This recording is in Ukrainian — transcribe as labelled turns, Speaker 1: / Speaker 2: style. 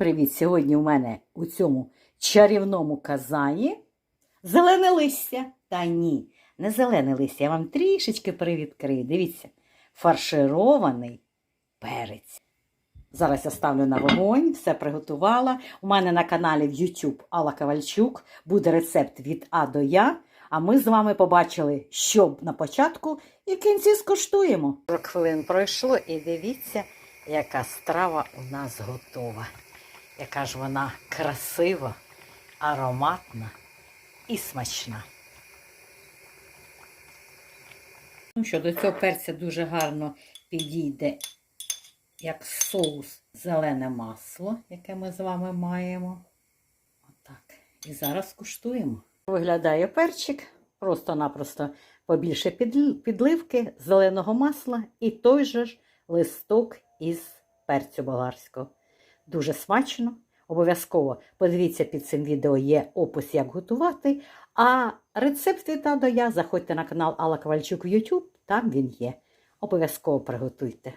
Speaker 1: Привіт! Сьогодні у мене у цьому чарівному казані зелене листя. Та ні, не зелене листя. Я вам трішечки привідкрию. Дивіться, фарширований перець. Зараз я ставлю на вогонь, все приготувала. У мене на каналі в YouTube Алла Ковальчук буде рецепт від А до Я. А ми з вами побачили, що на початку і в кінці скуштуємо. 40 хвилин пройшло і дивіться, яка страва у нас готова. Яка ж вона красива, ароматна і смачна. Ну що, до цього перця дуже гарно підійде як соус зелене масло, яке ми з вами маємо. Отак. І зараз куштуємо. Виглядає перчик, просто-напросто побільше підливки, зеленого масла і той же ж листок із перцю болгарського. Дуже смачно. Обов'язково подивіться під цим відео є опис, як готувати. А рецепт від А до Я заходьте на канал Алла Ковальчук в YouTube, там він є. Обов'язково приготуйте.